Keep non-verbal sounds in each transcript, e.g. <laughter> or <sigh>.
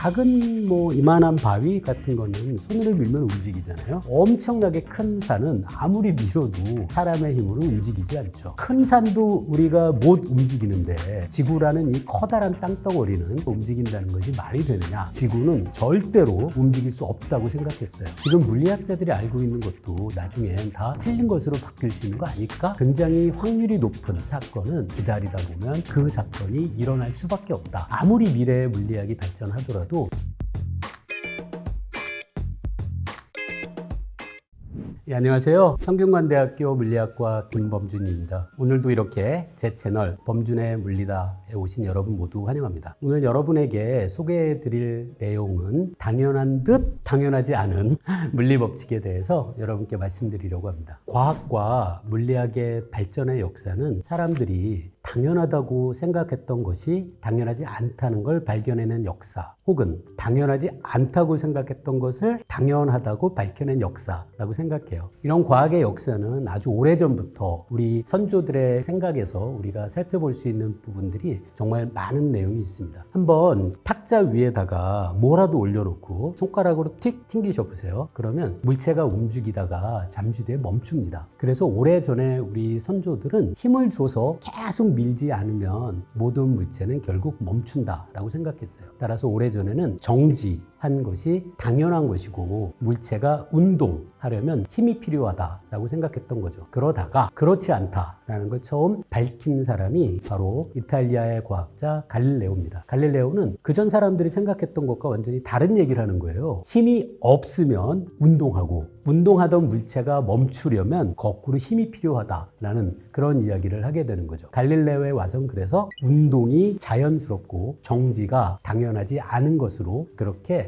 작은 뭐 이만한 바위 같은 거는 손으로 밀면 움직이잖아요. 엄청나게 큰 산은 아무리 밀어도 사람의 힘으로 움직이지 않죠. 큰 산도 우리가 못 움직이는데 지구라는 이 커다란 땅덩어리는 움직인다는 것이 말이 되느냐? 지구는 절대로 움직일 수 없다고 생각했어요. 지금 물리학자들이 알고 있는 것도 나중엔 다 틀린 것으로 바뀔 수 있는 거 아닐까? 굉장히 확률이 높은 사건은 기다리다 보면 그 사건이 일어날 수밖에 없다. 아무리 미래의 물리학이 발전하더라도 예, 안녕하세요. 성균관대학교 물리학과 김범준입니다. 오늘도 이렇게 제 채널 범준의 물리다에 오신 여러분 모두 환영합니다. 오늘 여러분에게 소개해 드릴 내용은 당연한 듯 당연하지 않은 <laughs> 물리 법칙에 대해서 여러분께 말씀드리려고 합니다. 과학과 물리학의 발전의 역사는 사람들이 당연하다고 생각했던 것이 당연하지 않다는 걸 발견해낸 역사 혹은 당연하지 않다고 생각했던 것을 당연하다고 밝혀낸 역사라고 생각해요. 이런 과학의 역사는 아주 오래전부터 우리 선조들의 생각에서 우리가 살펴볼 수 있는 부분들이 정말 많은 내용이 있습니다. 한번 탁자 위에다가 뭐라도 올려놓고 손가락으로 틱 튕기셔 보세요. 그러면 물체가 움직이다가 잠시 뒤에 멈춥니다. 그래서 오래전에 우리 선조들은 힘을 줘서 계속 밀지 않으면 모든 물체는 결국 멈춘다라고 생각했어요. 따라서 오래전 에는 정지 한 것이 당연한 것이고 물체가 운동하려면 힘이 필요하다라고 생각했던 거죠. 그러다가 그렇지 않다라는 걸 처음 밝힌 사람이 바로 이탈리아의 과학자 갈릴레오입니다. 갈릴레오는 그전 사람들이 생각했던 것과 완전히 다른 얘기를 하는 거예요. 힘이 없으면 운동하고 운동하던 물체가 멈추려면 거꾸로 힘이 필요하다라는 그런 이야기를 하게 되는 거죠. 갈릴레오의 와선 그래서 운동이 자연스럽고 정지가 당연하지 않은 것으로 그렇게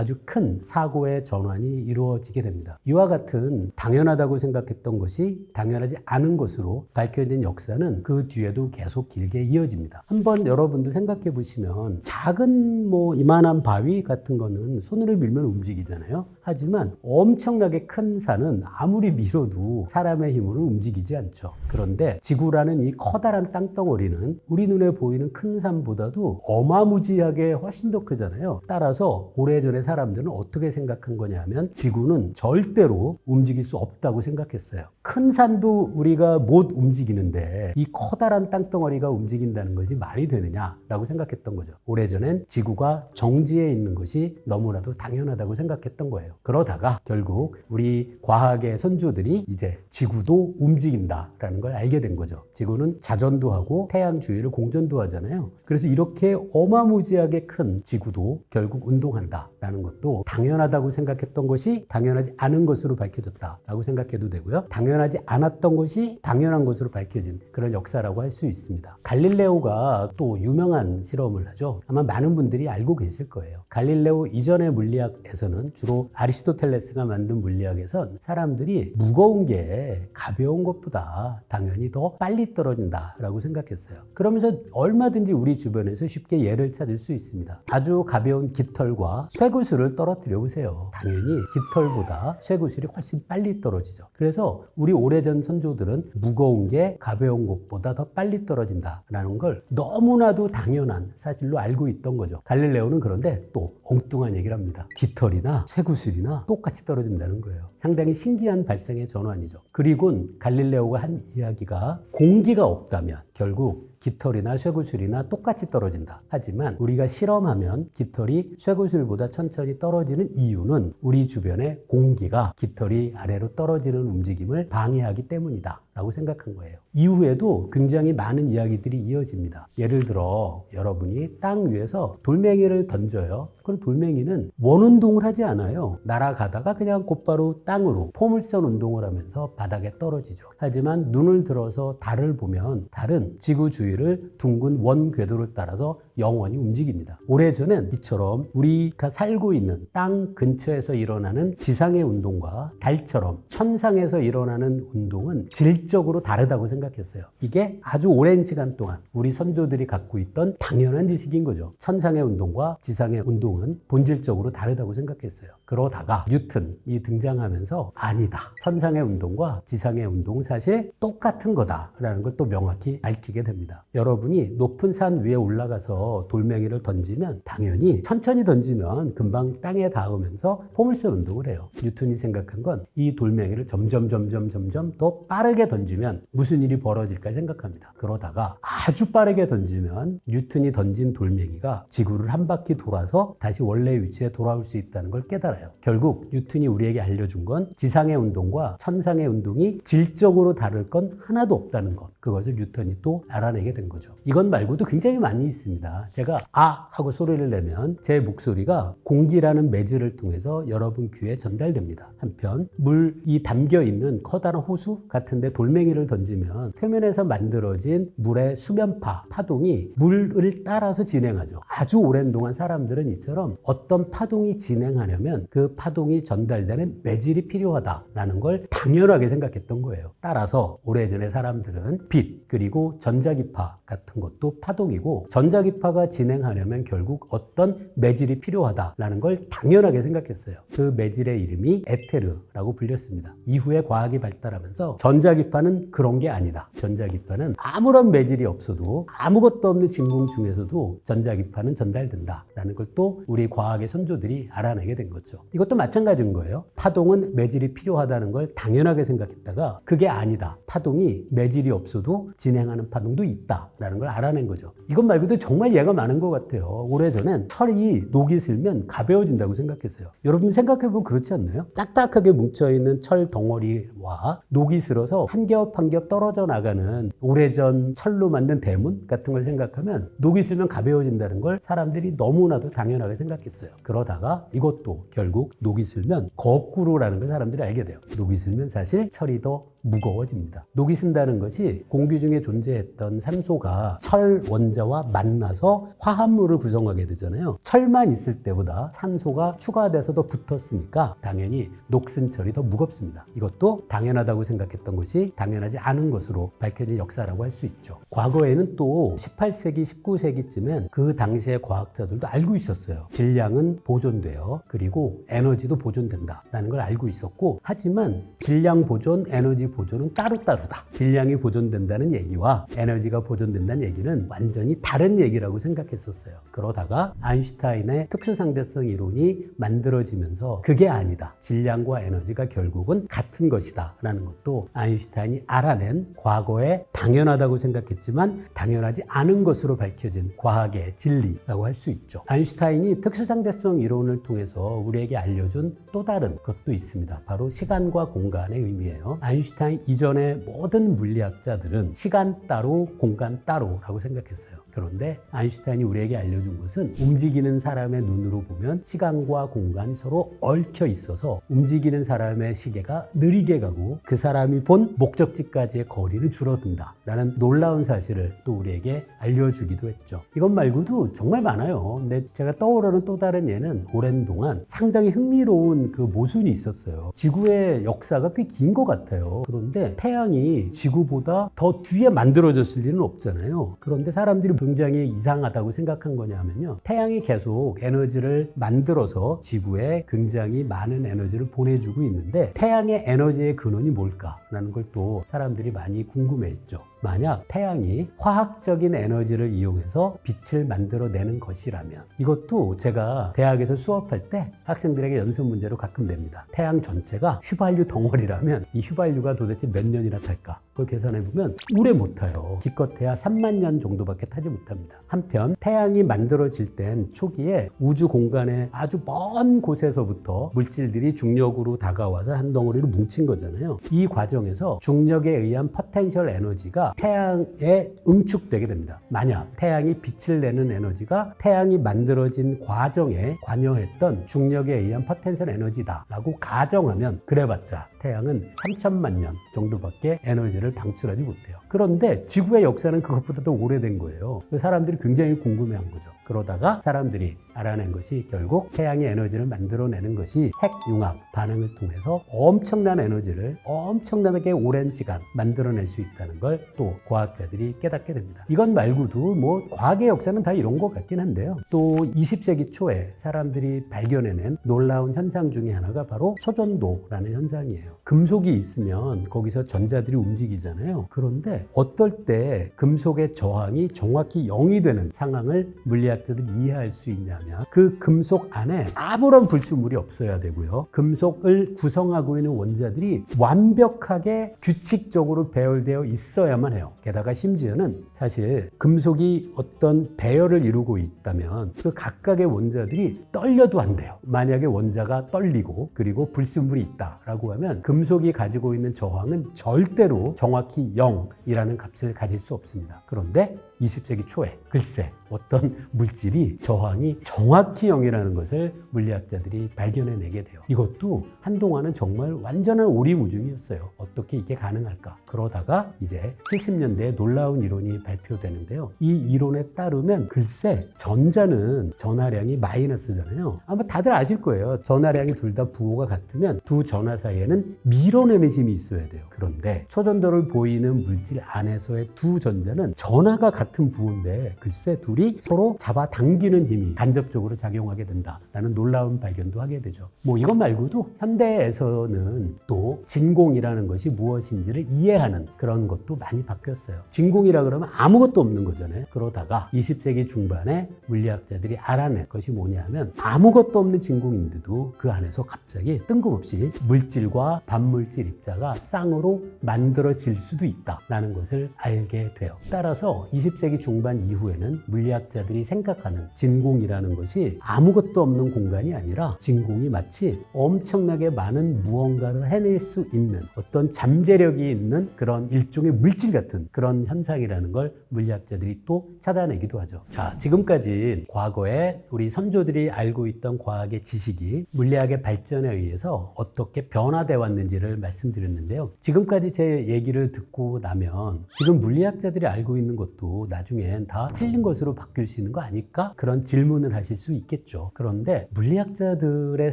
아주 큰 사고의 전환이 이루어지게 됩니다. 이와 같은 당연하다고 생각했던 것이 당연하지 않은 것으로 밝혀진 역사는 그 뒤에도 계속 길게 이어집니다. 한번 여러분도 생각해 보시면 작은 뭐 이만한 바위 같은 거는 손으로 밀면 움직이잖아요. 하지만 엄청나게 큰 산은 아무리 밀어도 사람의 힘으로 움직이지 않죠. 그런데 지구라는 이 커다란 땅덩어리는 우리 눈에 보이는 큰 산보다도 어마무지하게 훨씬 더 크잖아요. 따라서 오래전에 사람들은 어떻게 생각한 거냐면 지구는 절대로 움직일 수 없다고 생각했어요. 큰 산도 우리가 못 움직이는데 이 커다란 땅덩어리가 움직인다는 것이 말이 되느냐라고 생각했던 거죠. 오래전엔 지구가 정지해 있는 것이 너무나도 당연하다고 생각했던 거예요. 그러다가 결국 우리 과학의 선조들이 이제 지구도 움직인다라는 걸 알게 된 거죠. 지구는 자전도 하고 태양 주위를 공전도 하잖아요. 그래서 이렇게 어마무지하게 큰 지구도 결국 운동한다라는 것도 당연하다고 생각했던 것이 당연하지 않은 것으로 밝혀졌다라고 생각해도 되고요. 당연 하지 않았던 것이 당연한 것으로 밝혀진 그런 역사라고 할 수 있습니다. 갈릴레오가 또 유명한 실험을 하죠. 아마 많은 분들이 알고 계실 거예요. 갈릴레오 이전의 물리학에서는 주로 아리스토텔레스가 만든 물리학에선 사람들이 무거운 게 가벼운 것보다 당연히 더 빨리 떨어진다라고 생각했어요. 그러면서 얼마든지 우리 주변에서 쉽게 예를 찾을 수 있습니다. 아주 가벼운 깃털과 쇠구슬을 떨어뜨려 보세요. 당연히 깃털보다 쇠구슬이 훨씬 빨리 떨어지죠. 그래서 우리 오래전 선조들은 무거운 게 가벼운 것보다 더 빨리 떨어진다라는 걸 너무나도 당연한 사실로 알고 있던 거죠. 갈릴레오는 그런데 또 엉뚱한 얘기를 합니다. 깃털이나 쇠구슬이나 똑같이 떨어진다는 거예요. 상당히 신기한 발상의 전환이죠. 그리고 갈릴레오가 한 이야기가 공기가 없다면 결국 깃털이나 쇠구슬이나 똑같이 떨어진다. 하지만 우리가 실험하면 깃털이 쇠구슬보다 천천히 떨어지는 이유는 우리 주변에 공기가 깃털이 아래로 떨어지는 움직임을 방해하기 때문이다. 라고 생각한 거예요. 이후에도 굉장히 많은 이야기들이 이어집니다. 예를 들어 여러분이 땅 위에서 돌멩이를 던져요. 그럼 돌멩이는 원 운동을 하지 않아요. 날아가다가 그냥 곧바로 땅으로 포물선 운동을 하면서 바닥에 떨어지죠. 하지만 눈을 들어서 달을 보면 달은 지구 주위를 둥근 원 궤도를 따라서 영원히 움직입니다. 오래전엔 이처럼 우리가 살고 있는 땅 근처에서 일어나는 지상의 운동과 달처럼 천상에서 일어나는 운동은 질적으로 다르다고 생각했어요. 이게 아주 오랜 시간 동안 우리 선조들이 갖고 있던 당연한 지식인 거죠. 천상의 운동과 지상의 운동은 본질적으로 다르다고 생각했어요. 그러다가 뉴턴이 등장하면서 아니다. 천상의 운동과 지상의 운동은 사실 똑같은 거다라는 걸 또 명확히 밝히게 됩니다. 여러분이 높은 산 위에 올라가서 돌멩이를 던지면 당연히 천천히 던지면 금방 땅에 닿으면서 포물선 운동을 해요. 뉴턴이 생각한 건 이 돌멩이를 점점 점점 점점 더 빠르게 던지면 무슨 일이 벌어질까 생각합니다. 그러다가 아주 빠르게 던지면 뉴턴이 던진 돌멩이가 지구를 한 바퀴 돌아서 다시 원래 위치에 돌아올 수 있다는 걸 깨달아요. 결국 뉴턴이 우리에게 알려준 건 지상의 운동과 천상의 운동이 질적으로 다를 건 하나도 없다는 것. 그것을 뉴턴이 또 알아내게 된 거죠. 이건 말고도 굉장히 많이 있습니다. 제가 아 하고 소리를 내면 제 목소리가 공기라는 매질을 통해서 여러분 귀에 전달됩니다. 한편 물이 담겨 있는 커다란 호수 같은데 돌멩이를 던지면 표면에서 만들어진 물의 수면파 파동이 물을 따라서 진행하죠. 아주 오랜 동안 사람들은 이처럼 어떤 파동이 진행하려면 그 파동이 전달되는 매질이 필요하다라는 걸 당연하게 생각했던 거예요. 따라서 오래전에 사람들은 빛 그리고 전자기파 같은 것도 파동이고 전자기파가 진행하려면 결국 어떤 매질이 필요하다라는 걸 당연하게 생각했어요. 그 매질의 이름이 에테르라고 불렸습니다. 이후에 과학이 발달하면서 전자기파는 그런 게 아니다. 전자기파는 아무런 매질이 없어도 아무것도 없는 진공 중에서도 전자기파는 전달된다라는 걸 또 우리 과학의 선조들이 알아내게 된 거죠. 이것도 마찬가지인 거예요. 파동은 매질이 필요하다는 걸 당연하게 생각했다가 그게 아니다. 파동이 매질이 없어도 진행하는 파동도 있다라는 걸 알아낸 거죠. 이것 말고도 정말 예가 많은 것 같아요. 오래전엔 철이 녹이 슬면 가벼워진다고 생각했어요. 여러분 생각해보면 그렇지 않나요? 딱딱하게 뭉쳐있는 철 덩어리와 녹이 슬어서 한 겹 한 겹 떨어져 나가는 오래전 철로 만든 대문 같은 걸 생각하면 녹이 슬면 가벼워진다는 걸 사람들이 너무나도 당연하게 생각했어요. 그러다가 이것도 결국 녹이 슬면 거꾸로라는 걸 사람들이 알게 돼요. 녹이 슬면 사실 철이 더 무거워집니다. 녹이 쓴다는 것이 공기 중에 존재했던 산소가 철 원자와 만나서 화합물을 구성하게 되잖아요. 철만 있을 때보다 산소가 추가돼서 더 붙었으니까 당연히 녹슨 철이 더 무겁습니다. 이것도 당연하다고 생각했던 것이 당연하지 않은 것으로 밝혀진 역사라고 할 수 있죠. 과거에는 또 18세기, 19세기쯤엔 그 당시의 과학자들도 알고 있었어요. 질량은 보존돼요. 그리고 에너지도 보존된다라는 걸 알고 있었고 하지만 질량 보존, 에너지 보존은 따로따로다. 질량이 보존된다는 얘기와 에너지가 보존된다는 얘기는 완전히 다른 얘기라고 생각했었어요. 그러다가 아인슈타인의 특수상대성 이론이 만들어지면서 그게 아니다. 질량과 에너지가 결국은 같은 것이다. 라는 것도 아인슈타인이 알아낸 과거에 당연하다고 생각했지만 당연하지 않은 것으로 밝혀진 과학의 진리라고 할 수 있죠. 아인슈타인이 특수상대성 이론을 통해서 우리에게 알려준 또 다른 것도 있습니다. 바로 시간과 공간의 의미예요. 아인슈타인 이전의 모든 물리학자들은 시간 따로 공간 따로라고 생각했어요. 그런데 아인슈타인이 우리에게 알려준 것은 움직이는 사람의 눈으로 보면 시간과 공간이 서로 얽혀 있어서 움직이는 사람의 시계가 느리게 가고 그 사람이 본 목적지까지의 거리는 줄어든다. 라는 놀라운 사실을 또 우리에게 알려주기도 했죠. 이것 말고도 정말 많아요. 근데 제가 떠오르는 또 다른 예는 오랜 동안 상당히 흥미로운 그 모순이 있었어요. 지구의 역사가 꽤 긴 것 같아요. 그런데 태양이 지구보다 더 뒤에 만들어졌을 리는 없잖아요. 그런데 사람들이 굉장히 이상하다고 생각한 거냐면요. 태양이 계속 에너지를 만들어서 지구에 굉장히 많은 에너지를 보내주고 있는데 태양의 에너지의 근원이 뭘까라는 걸 또 사람들이 많이 궁금해했죠. 만약 태양이 화학적인 에너지를 이용해서 빛을 만들어내는 것이라면 이것도 제가 대학에서 수업할 때 학생들에게 연습 문제로 가끔 냅니다. 태양 전체가 휘발유 덩어리라면 이 휘발유가 도대체 몇 년이나 탈까? 그걸 계산해 보면 오래 못 타요. 기껏해야 3만 년 정도밖에 타지 못합니다. 한편 태양이 만들어질 땐 초기에 우주 공간의 아주 먼 곳에서부터 물질들이 중력으로 다가와서 한 덩어리로 뭉친 거잖아요. 이 과정에서 중력에 의한 포텐셜 에너지가 태양에 응축되게 됩니다. 만약 태양이 빛을 내는 에너지가 태양이 만들어진 과정에 관여했던 중력에 의한 포텐셜 에너지다라고 가정하면 그래봤자 태양은 3천만 년 정도밖에 에너지를 방출하지 못해요. 그런데 지구의 역사는 그것보다 더 오래된 거예요. 사람들이 굉장히 궁금해한 거죠. 그러다가 사람들이 알아낸 것이 결국 태양의 에너지를 만들어내는 것이 핵융합 반응을 통해서 엄청난 에너지를 엄청나게 오랜 시간 만들어낼 수 있다는 걸또 과학자들이 깨닫게 됩니다. 이건 말고도 뭐 과학의 역사는 다 이런 것 같긴 한데요. 또 20세기 초에 사람들이 발견해낸 놀라운 현상 중에 하나가 바로 초전도라는 현상이에요. 금속이 있으면 거기서 전자들이 움직이잖아요. 그런데 어떨 때 금속의 저항이 정확히 0이 되는 상황을 물리학자들이 이해할 수 있냐면 그 금속 안에 아무런 불순물이 없어야 되고요. 금속을 구성하고 있는 원자들이 완벽하게 규칙적으로 배열되어 있어야만 해요. 게다가 심지어는 사실 금속이 어떤 배열을 이루고 있다면 그 각각의 원자들이 떨려도 안 돼요. 만약에 원자가 떨리고 그리고 불순물이 있다라고 하면 금속이 가지고 있는 저항은 절대로 정확히 0이라는 값을 가질 수 없습니다. 그런데 20세기 초에 글쎄 어떤 물질이 저항이 정확히 0이라는 것을 물리학자들이 발견해내게 돼요. 이것도 한동안은 정말 완전한 오리무중이었어요. 어떻게 이게 가능할까? 그러다가 이제 70년대에 놀라운 이론이 발표되는데요. 이 이론에 따르면 글쎄 전자는 전하량이 마이너스잖아요. 아마 다들 아실 거예요. 전하량이 둘 다 부호가 같으면 두 전하 사이에는 밀어내는 힘이 있어야 돼요. 그런데 초전도를 보이는 물질 안에서의 두 전자는 전하가 같은 부호인데 글쎄 둘이 서로 잡아당기는 힘이 간접적으로 작용하게 된다라는 놀라운 발견도 하게 되죠. 뭐 이것 말고도 현대에서는 또 진공이라는 것이 무엇인지를 이해하는 그런 것도 많이 바뀌었어요. 진공이라 그러면 아무것도 없는 거잖아요. 그러다가 20세기 중반에 물리학자들이 알아낸 것이 뭐냐면 아무것도 없는 진공인데도 그 안에서 갑자기 뜬금없이 물질과 반물질 입자가 쌍으로 만들어질 수도 있다라는 것을 알게 돼요. 따라서 20세기 중반 이후에는 물리 학자들이 생각하는 진공이라는 것이 아무것도 없는 공간이 아니라 진공이 마치 엄청나게 많은 무언가를 해낼 수 있는 어떤 잠재력이 있는 그런 일종의 물질 같은 그런 현상이라는 걸 물리학자들이 또 찾아내기도 하죠. 자, 지금까지 과거에 우리 선조들이 알고 있던 과학의 지식이 물리학의 발전에 의해서 어떻게 변화돼 왔는지를 말씀드렸는데요. 지금까지 제 얘기를 듣고 나면 지금 물리학자들이 알고 있는 것도 나중엔 다 틀린 것으로 바뀔 수 있는 거 아닐까? 그런 질문을 하실 수 있겠죠. 그런데 물리학자들의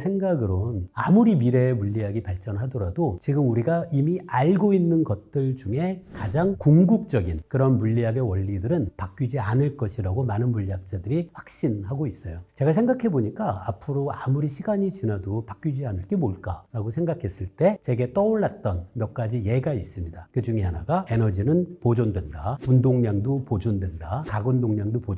생각으론 아무리 미래의 물리학이 발전하더라도 지금 우리가 이미 알고 있는 것들 중에 가장 궁극적인 그런 물리학의 원리들은 바뀌지 않을 것이라고 많은 물리학자들이 확신하고 있어요. 제가 생각해 보니까 앞으로 아무리 시간이 지나도 바뀌지 않을 게 뭘까라고 생각했을 때 제게 떠올랐던 몇 가지 예가 있습니다. 그 중에 하나가 에너지는 보존된다. 운동량도 보존된다. 각운동량도 보존된다.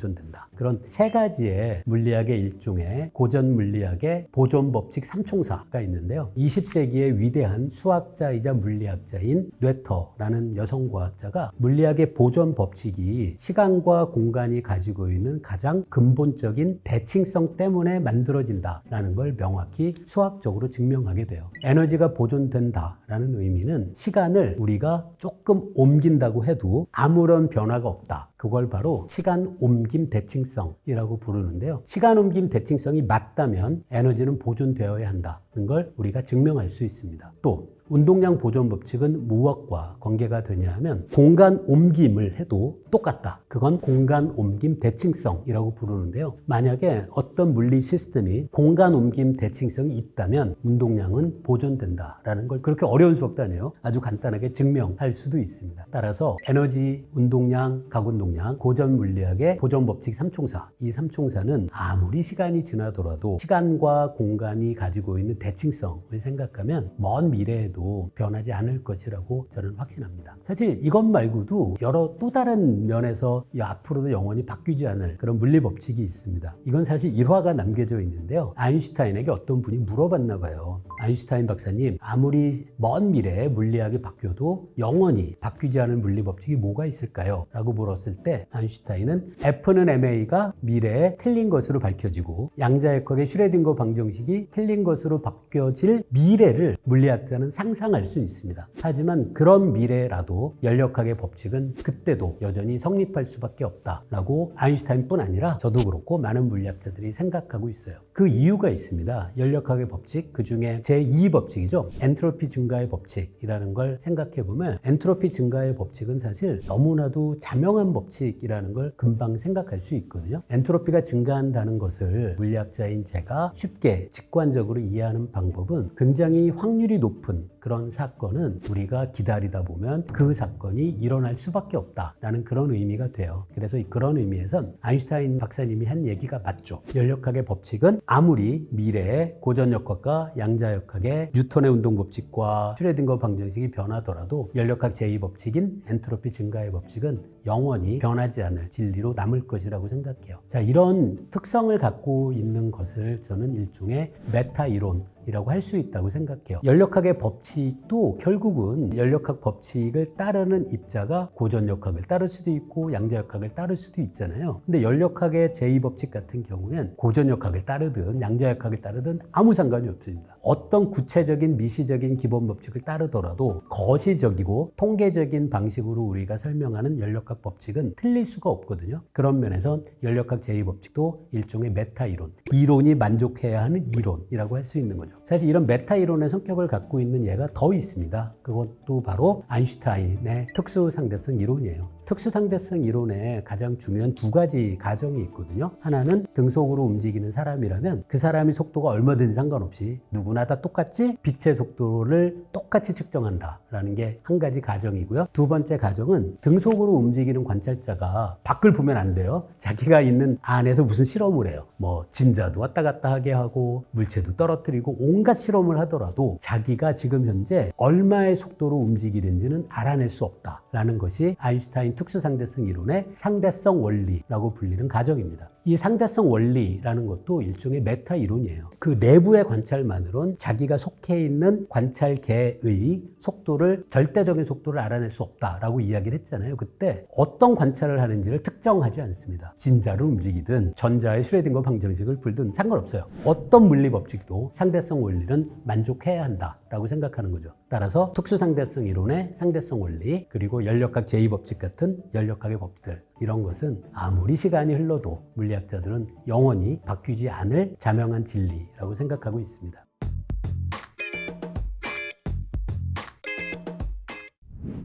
그런 세 가지의 물리학의 일종의 고전 물리학의 보존 법칙 삼총사가 있는데요. 20세기의 위대한 수학자이자 물리학자인 뇌터라는 여성 과학자가 물리학의 보존 법칙이 시간과 공간이 가지고 있는 가장 근본적인 대칭성 때문에 만들어진다라는 걸 명확히 수학적으로 증명하게 돼요. 에너지가 보존된다라는 의미는 시간을 우리가 조금 옮긴다고 해도 아무런 변화가 없다. 그걸 바로 시간 옮김 대칭성이라고 부르는데요. 시간 옮김 대칭성이 맞다면 에너지는 보존되어야 한다는 걸 우리가 증명할 수 있습니다. 또 운동량 보존 법칙은 무엇과 관계가 되냐 하면 공간 옮김을 해도 똑같다. 그건 공간 옮김 대칭성이라고 부르는데요. 만약에 어떤 물리 시스템이 공간 옮김 대칭성이 있다면 운동량은 보존된다라는 걸 그렇게 어려운 수업도 아니에요. 아주 간단하게 증명할 수도 있습니다. 따라서 에너지, 운동량, 각운동량, 고전 물리학의 보존 법칙 삼총사. 이 삼총사는 아무리 시간이 지나더라도 시간과 공간이 가지고 있는 대칭성을 생각하면 먼 미래에도 변하지 않을 것이라고 저는 확신합니다. 사실 이것 말고도 여러 또 다른 면에서 이 앞으로도 영원히 바뀌지 않을 그런 물리 법칙이 있습니다. 이건 사실 일화가 남겨져 있는데요. 아인슈타인에게 어떤 분이 물어봤나 봐요. 아인슈타인 박사님, 아무리 먼 미래에 물리학이 바뀌어도 영원히 바뀌지 않을 물리 법칙이 뭐가 있을까요? 라고 물었을 때 아인슈타인은 F는 MA가 미래에 틀린 것으로 밝혀지고 양자역학의 슈레딩거 방정식이 틀린 것으로 바뀌어질 미래를 물리학자는 상상할 수 있습니다. 하지만 그런 미래라도 연력학의 법칙은 그때도 여전히 성립할 수밖에 없다라고 아인슈타인뿐 아니라 저도 그렇고 많은 물리학자들이 생각하고 있어요. 그 이유가 있습니다. 연력학의 법칙 그 중에 제2 법칙이죠. 엔트로피 증가의 법칙이라는 걸 생각해 보면 엔트로피 증가의 법칙은 사실 너무나도 자명한 법칙이라는 걸 금방 생각할 수 있거든요. 엔트로피가 증가한다는 것을 물리학자인 제가 쉽게 직관적으로 이해하는 방법은 굉장히 확률이 높은 그런 사건은 우리가 기다리다 보면 그 사건이 일어날 수밖에 없다라는 그런 의미가 돼요. 그래서 이 그런 의미에선 아인슈타인 박사님이 한 얘기가 맞죠. 연력학의 법칙은 아무리 미래에 고전역학과 양자역학의 뉴턴의 운동 법칙과 슈레딩거 방정식이 변하더라도 연력학 제2법칙인 엔트로피 증가의 법칙은 영원히 변하지 않을 진리로 남을 것이라고 생각해요. 자, 이런 특성을 갖고 있는 것을 저는 일종의 메타 이론 이라고 할 수 있다고 생각해요. 연력학의 법칙도 결국은 연력학 법칙을 따르는 입자가 고전역학을 따를 수도 있고 양자역학을 따를 수도 있잖아요. 근데 연력학의 제2법칙 같은 경우엔 고전역학을 따르든 양자역학을 따르든 아무 상관이 없습니다. 어떤 구체적인 미시적인 기본 법칙을 따르더라도 거시적이고 통계적인 방식으로 우리가 설명하는 연력학 법칙은 틀릴 수가 없거든요. 그런 면에서 연력학 제2법칙도 일종의 메타 이론, 이론이 만족해야 하는 이론이라고 할 수 있는 거죠. 사실 이런 메타 이론의 성격을 갖고 있는 예가 더 있습니다. 그것도 바로 아인슈타인의 특수 상대성 이론이에요. 특수 상대성 이론에 가장 중요한 두 가지 가정이 있거든요. 하나는 등속으로 움직이는 사람이라면 그 사람의 속도가 얼마든지 상관없이 누구나 다 똑같이 빛의 속도를 똑같이 측정한다라는 게 한 가지 가정이고요. 두 번째 가정은 등속으로 움직이는 관찰자가 밖을 보면 안 돼요. 자기가 있는 안에서 무슨 실험을 해요. 뭐 진자도 왔다 갔다 하게 하고 물체도 떨어뜨리고 온갖 실험을 하더라도 자기가 지금 현재 얼마의 속도로 움직이는지는 알아낼 수 없다라는 것이 아인슈타인 특수상대성 이론의 상대성 원리라고 불리는 가정입니다. 이 상대성 원리라는 것도 일종의 메타 이론이에요. 그 내부의 관찰만으론 자기가 속해 있는 관찰계의 속도를 절대적인 속도를 알아낼 수 없다라고 이야기를 했잖아요. 그때 어떤 관찰을 하는지를 특정하지 않습니다. 진자를 움직이든 전자의 슈레딩거 방정식을 풀든 상관없어요. 어떤 물리 법칙도 상대성 원리는 만족해야 한다라고 생각하는 거죠. 따라서 특수상대성 이론의 상대성 원리 그리고 연력학 제2법칙 같은 연력학의 법칙들 이런 것은 아무리 시간이 흘러도 물리학자들은 영원히 바뀌지 않을 자명한 진리라고 생각하고 있습니다.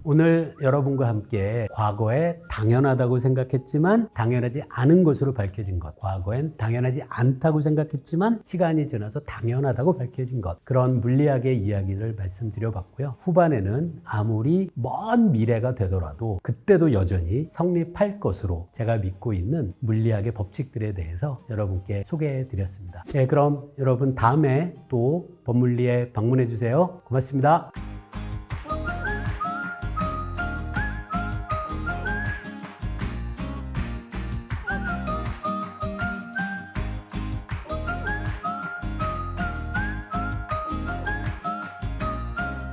오늘 여러분과 함께 과거에 당연하다고 생각했지만 당연하지 않은 것으로 밝혀진 것, 과거엔 당연하지 않다고 생각했지만 시간이 지나서 당연하다고 밝혀진 것, 그런 물리학의 이야기를 말씀드려 봤고요. 후반에는 아무리 먼 미래가 되더라도 그때도 여전히 성립할 것으로 제가 믿고 있는 물리학의 법칙들에 대해서 여러분께 소개해 드렸습니다. 네, 그럼 여러분 다음에 또 법물리에 방문해 주세요. 고맙습니다.